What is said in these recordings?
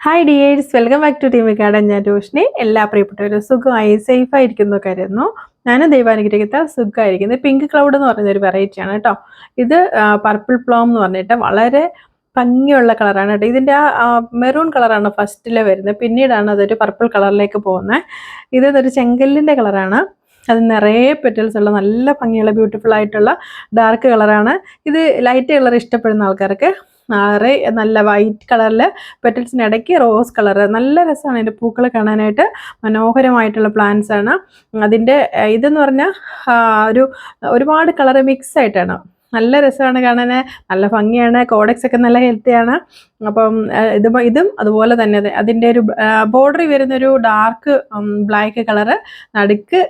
Hi dears welcome back to team garden ഞാൻ രോഷിനി എല്ലാ പ്രിയപ്പെട്ടവരും സുഖമായി സേഫ് ആയിരിക്കുന്നു കരുതുന്നു. ഞാൻ ദൈവാനുഗ്രഹിക്കത്താൽ സുഖമായിരിക്കുന്നത് പിങ്ക് ക്ലൗഡ് എന്ന് പറയുന്ന ഒരു വെറൈറ്റിയാണ് കേട്ടോ. ഇത് പർപ്പിൾ പ്ലോം എന്ന് പറഞ്ഞിട്ട് വളരെ ഭംഗിയുള്ള കളറാണ് കേട്ടോ. ഇതിന്റെ ആ മെറൂൺ കളറാണ് ഫസ്റ്റിൽ വരുന്നത്. പിന്നീടാണ് അതൊരു പർപ്പിൾ കളറിലേക്ക് പോകുന്നത്. ഇത് ഒരു ചെങ്കല്ലിന്റെ കളറാണ് അത് നിറയെ പെറ്റൽസ് ഉള്ള നല്ല ഭംഗിയുള്ള ബ്യൂട്ടിഫുൾ ആയിട്ടുള്ള ഡാർക്ക് കളറാണ് ഇത് ലൈറ്റ് കളർ ഇഷ്ടപ്പെടുന്ന ആൾക്കാർക്ക് നിറയെ നല്ല വൈറ്റ് കളറിൽ പെറ്റൽസിന് ഇടയ്ക്ക് റോസ് കളർ നല്ല രസമാണ് അതിന്റെ പൂക്കൾ കാണാനായിട്ട്. മനോഹരമായിട്ടുള്ള പ്ലാന്റ്സ് ആണ്. അതിന്റെ ഇതെന്ന് പറഞ്ഞാൽ ഒരു ഒരുപാട് കളർ മിക്സ് ആയിട്ടാണ്. നല്ല രസമാണ് കാണാൻ നല്ല ഭംഗിയാണ്. കോഡക്സ് ഒക്കെ നല്ല ഹെൽത്തിയാണ് അപ്പം ഇത് ഇതും അതുപോലെ തന്നെ. അത് അതിന്റെ ഒരു ബോർഡറിൽ വരുന്നൊരു ഡാർക്ക് ബ്ലാക്ക് കളറ് നടുക്ക്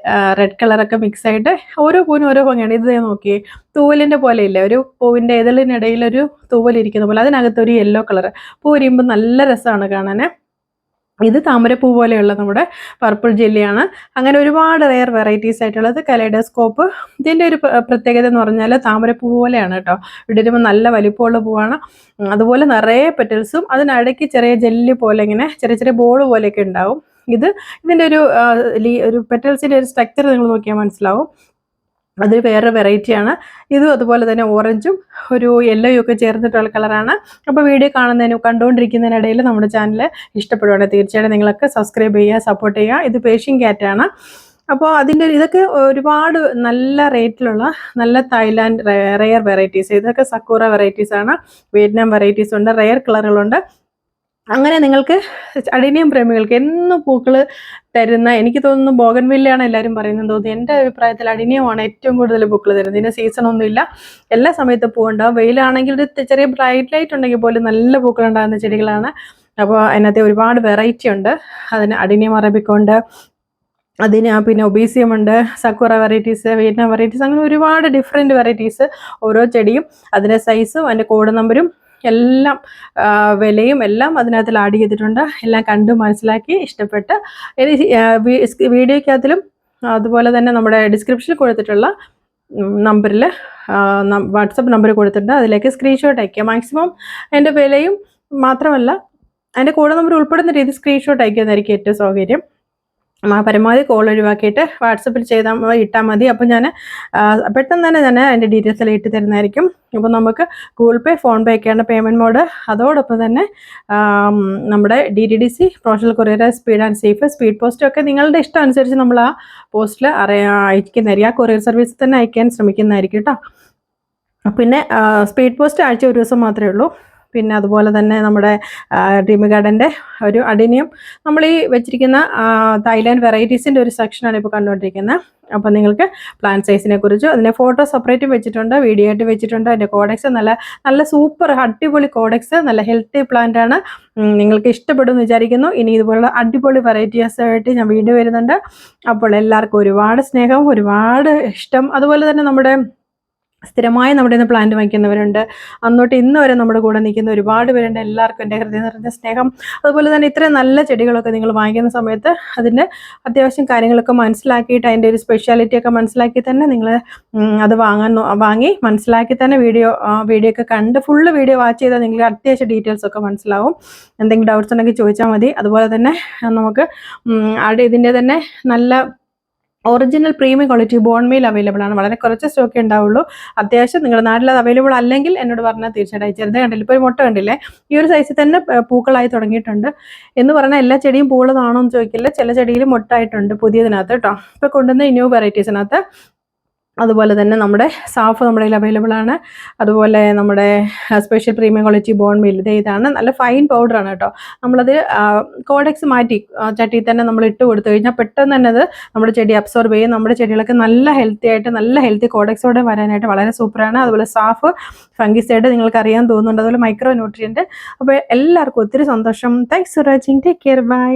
റെഡ് കളറൊക്കെ മിക്സ് ആയിട്ട് ഓരോ പൂവിനും ഓരോ ഭംഗിയാണ്. ഇത് നോക്കി തൂവലിന്റെ പോലെ ഇല്ല? ഒരു പൂവിന്റെ ഇതളിനിടയിൽ ഒരു തൂവലിരിക്കുന്ന പോലെ. അതിനകത്തൊരു യെല്ലോ കളറ് പൂ വരുമ്പോൾ നല്ല രസമാണ് കാണാൻ ഇത് താമരപ്പൂ പോലെയുള്ള നമ്മുടെ പർപ്പിൾ ജെല്ലിയാണ് അങ്ങനെ ഒരുപാട് റെയർ വെറൈറ്റീസ് ആയിട്ടുള്ളത് കലൈഡോസ്കോപ്പ്. ഇതിന്റെ ഒരു പ്രത്യേകത എന്ന് പറഞ്ഞാൽ താമരപ്പൂ പോലെയാണ് കേട്ടോ. വിടരുമ്പോൾ നല്ല വലിപ്പമുള്ള പൂവാണ്. അതുപോലെ നിറയെ പെറ്റൽസും അതിനിടയ്ക്ക് ചെറിയ ജെല്ലി പോലെ ഇങ്ങനെ ചെറിയ ചെറിയ ബോൾ പോലെയൊക്കെ ഉണ്ടാവും. ഇത് ഇതിന്റെ ഒരു ഒരു പെറ്റൽസിന്റെ ഒരു സ്ട്രക്ചർ നിങ്ങൾ നോക്കിയാൽ മനസ്സിലാവും. അതൊരു വേറെ വെറൈറ്റിയാണ് ഇതും അതുപോലെ തന്നെ ഓറഞ്ചും ഒരു യെല്ലോയും ഒക്കെ ചേർന്നിട്ടുള്ള കളറാണ്. അപ്പോൾ വീഡിയോ കാണുന്നതിന് കണ്ടുകൊണ്ടിരിക്കുന്നതിനിടയിൽ നമ്മുടെ ചാനൽ ഇഷ്ടപ്പെടുവാണെങ്കിൽ തീർച്ചയായിട്ടും നിങ്ങളൊക്കെ സബ്സ്ക്രൈബ് ചെയ്യുക സപ്പോർട്ട് ചെയ്യുക. ഇത് പേഷ്യൻ ക്യാറ്റാണ് അപ്പോൾ അതിന്റെ ഇതൊക്കെ ഒരുപാട് നല്ല റേറ്റിലുള്ള നല്ല തായ്ലാൻഡ് റെയർ വെറൈറ്റീസ് ഇതൊക്കെ സക്കൂറ വെറൈറ്റീസ് ആണ്. വിയറ്റ്നാം വെറൈറ്റീസ് ഉണ്ട്. റെയർ കളറുകളുണ്ട് അങ്ങനെ നിങ്ങൾക്ക് അടിനിയം പ്രേമികൾക്ക് എന്നും പൂക്കൾ തരുന്ന എനിക്ക് തോന്നുന്നു ബോഗൻവില്ലയാണ് എല്ലാവരും പറയുന്നത് തോന്നുന്നു. എന്റെ അഭിപ്രായത്തിൽ അടിനിയമാണ് ഏറ്റവും കൂടുതൽ പൂക്കൾ തരുന്നത്. ഇതിന് സീസൺ ഒന്നുമില്ല എല്ലാ സമയത്തും പൂവുണ്ടാവും വെയിലാണെങ്കിൽ ഒരു ചെറിയ ബ്രൈറ്റ് ലൈറ്റ് ഉണ്ടെങ്കിൽ പോലും നല്ല പൂക്കൾ ഉണ്ടാകുന്ന ചെടികളാണ്. അപ്പോൾ അതിനകത്ത് ഒരുപാട് വെറൈറ്റി ഉണ്ട്. അതിന് അടിനിയം അറബിക്കുണ്ട് അതിന് പിന്നെ ഒബീസിയം ഉണ്ട്. സക്കുറ വെറൈറ്റീസ് വിയറ്റ്നാം വെറൈറ്റീസ് അങ്ങനെ ഒരുപാട് ഡിഫറെന്റ് വെറൈറ്റീസ് ഓരോ ചെടിയും അതിന്റെ സൈസും അതിന്റെ കോഡ് നമ്പരും എല്ലാം വിലയും എല്ലാം അതിനകത്തിൽ ആഡ് ചെയ്തിട്ടുണ്ട്. എല്ലാം കണ്ടു മനസ്സിലാക്കി ഇഷ്ടപ്പെട്ട്. വീഡിയോയ്ക്കകത്തിലും അതുപോലെ തന്നെ നമ്മുടെ ഡിസ്ക്രിപ്ഷനിൽ കൊടുത്തിട്ടുള്ള നമ്പറിൽ വാട്സപ്പ് നമ്പർ കൊടുത്തിട്ടുണ്ട്. അതിലേക്ക് സ്ക്രീൻഷോട്ട് അയക്കുക മാക്സിമം അതിന്റെ വിലയും മാത്രമല്ല അതിന്റെ കൂടെ നമ്പർ ഉൾപ്പെടുന്ന രീതി സ്ക്രീൻഷോട്ട് അയക്കുന്നതായിരിക്കും ഏറ്റവും സൗകര്യം. പരമാവധി കോൾ ഒഴിവാക്കിയിട്ട് വാട്സപ്പിൽ ചെയ്താൽ ഇട്ടാൽ മതി. അപ്പോൾ ഞാൻ പെട്ടെന്ന് തന്നെ ഞാൻ അതിന്റെ ഡീറ്റെയിൽസ് എല്ലാം ഇട്ട് തരുന്നതായിരിക്കും. അപ്പോൾ നമുക്ക് ഗൂഗിൾ പേ ഫോൺ പേ ഒക്കെയാണ് പേയ്മെന്റ് മോഡ് അതോടൊപ്പം തന്നെ നമ്മുടെ D D D C professional courier speed and safe speed post ഒക്കെ നിങ്ങളുടെ ഇഷ്ടം അനുസരിച്ച് നമ്മൾ ആ പോസ്റ്റിൽ അറിയാ അയക്കുന്നതായിരിക്കും. ആ കൊറിയർ സർവീസ് തന്നെ അയക്കാൻ ശ്രമിക്കുന്നതായിരിക്കും കേട്ടോ. പിന്നെ സ്പീഡ് പോസ്റ്റ് ആഴ്ച ഒരു ദിവസം മാത്രമേ ഉള്ളൂ. പിന്നെ അതുപോലെ തന്നെ നമ്മുടെ ഡ്രീം ഗാർഡന്റെ ഒരു അഡിനിയം നമ്മൾ ഈ വെച്ചിരിക്കുന്ന തായ്ലാൻഡ് വെറൈറ്റീസിന്റെ ഒരു സെക്ഷനാണ് ഇപ്പോൾ കണ്ടുകൊണ്ടിരിക്കുന്നത്. അപ്പോൾ നിങ്ങൾക്ക് പ്ലാൻ സൈസിനെ കുറിച്ച് അതിന്റെ ഫോട്ടോ സെപ്പറേറ്റ് വെച്ചിട്ടുണ്ട് വീഡിയോ ആയിട്ട് വെച്ചിട്ടുണ്ട്. അതിന്റെ കോഡക്സ് നല്ല നല്ല സൂപ്പർ അടിപൊളി കോഡക്സ് നല്ല ഹെൽത്തി പ്ലാന്റ് ആണ്. നിങ്ങൾക്ക് ഇഷ്ടപ്പെടും എന്ന് വിചാരിക്കുന്നു. ഇനി ഇതുപോലുള്ള അടിപൊളി വെറൈറ്റീസ് ആയിട്ട് ഞാൻ വീണ്ടും വരുന്നുണ്ട്. അപ്പോൾ എല്ലാവർക്കും ഒരുപാട് സ്നേഹം ഒരുപാട് ഇഷ്ടം. അതുപോലെ തന്നെ നമ്മുടെ സ്ഥിരമായി നമ്മുടെ ഇന്ന് പ്ലാന്റ് വാങ്ങിക്കുന്നവരുണ്ട്. അന്നോട്ട് ഇന്ന് വരെ നമ്മുടെ കൂടെ നിൽക്കുന്ന ഒരുപാട് പേരുണ്ട്. എല്ലാവർക്കും എന്റെ ഹൃദയം നിറഞ്ഞ സ്നേഹം. അതുപോലെ തന്നെ ഇത്രയും നല്ല ചെടികളൊക്കെ നിങ്ങൾ വാങ്ങിക്കുന്ന സമയത്ത് അതിന്റെ അത്യാവശ്യം കാര്യങ്ങളൊക്കെ മനസ്സിലാക്കിയിട്ട് അതിന്റെ ഒരു സ്പെഷ്യാലിറ്റി ഒക്കെ മനസ്സിലാക്കി തന്നെ നിങ്ങൾ അത് വാങ്ങാൻ വാങ്ങി മനസ്സിലാക്കി തന്നെ വീഡിയോ വീഡിയോ ഒക്കെ കണ്ട് ഫുള്ള് വീഡിയോ വാച്ച് ചെയ്താൽ നിങ്ങൾക്ക് അത്യാവശ്യം ഡീറ്റെയിൽസ് ഒക്കെ മനസ്സിലാവും. എന്തെങ്കിലും ഡൗട്ട്സ് ഉണ്ടെങ്കിൽ ചോദിച്ചാൽ മതി. അതുപോലെ തന്നെ നമുക്ക് അവിടെ ഇതിന്റെ തന്നെ നല്ല original premium quality bone meal available ആണ്. വളരെ കുറച്ച് സ്റ്റോക്ക് ഉണ്ടാവുള്ളൂ. അത്യാവശ്യം നിങ്ങളുടെ നാട്ടിൽ അത് അവൈലബിൾ അല്ലെങ്കിൽ എന്നോട് പറഞ്ഞാൽ തീർച്ചയായിട്ടും അയച്ചത് കണ്ടില്ല? ഇപ്പോൾ ഒരു മുട്ട കണ്ടില്ലേ? ഈ ഒരു സൈസിൽ തന്നെ പൂക്കളായി തുടങ്ങിയിട്ടുണ്ട്. എന്ന് പറഞ്ഞാൽ എല്ലാ ചെടിയും പൂളതാണോ എന്ന് ചോദിക്കില്ല. ചില ചെടിയിൽ മുട്ടായിട്ടുണ്ട് പുതിയതിനകത്ത് കേട്ടോ. ഇപ്പോൾ കൊണ്ടുവന്ന ന്യൂ വെറൈറ്റീസിനകത്ത് അതുപോലെ തന്നെ നമ്മുടെ സാഫ് നമ്മുടെ കയ്യിൽ അവൈലബിൾ ആണ്. അതുപോലെ നമ്മുടെ special premium quality bone meal ഇത് ഇതാണ്. നല്ല ഫൈൻ പൗഡറാണ് കേട്ടോ. നമ്മളത് കോഡക്സ് മാറ്റി ചട്ടിയിൽ തന്നെ നമ്മൾ ഇട്ട് കൊടുത്തു കഴിഞ്ഞാൽ പെട്ടെന്ന് തന്നെ അത് നമ്മുടെ ചെടി അബ്സോർബ് ചെയ്യും. നമ്മുടെ ചെടികളൊക്കെ നല്ല ഹെൽത്തി ആയിട്ട് നല്ല ഹെൽത്തി കോഡക്സോടെ വരാനായിട്ട് വളരെ സൂപ്പറാണ് അതുപോലെ സാഫ് ഫംഗിസൈഡ് നിങ്ങൾക്ക് അറിയാൻ തോന്നുന്നുണ്ട്. അതുപോലെ മൈക്രോ ന്യൂട്രിയന്റ് അപ്പോൾ എല്ലാവർക്കും ഒത്തിരി സന്തോഷം. Thanks for watching take care bye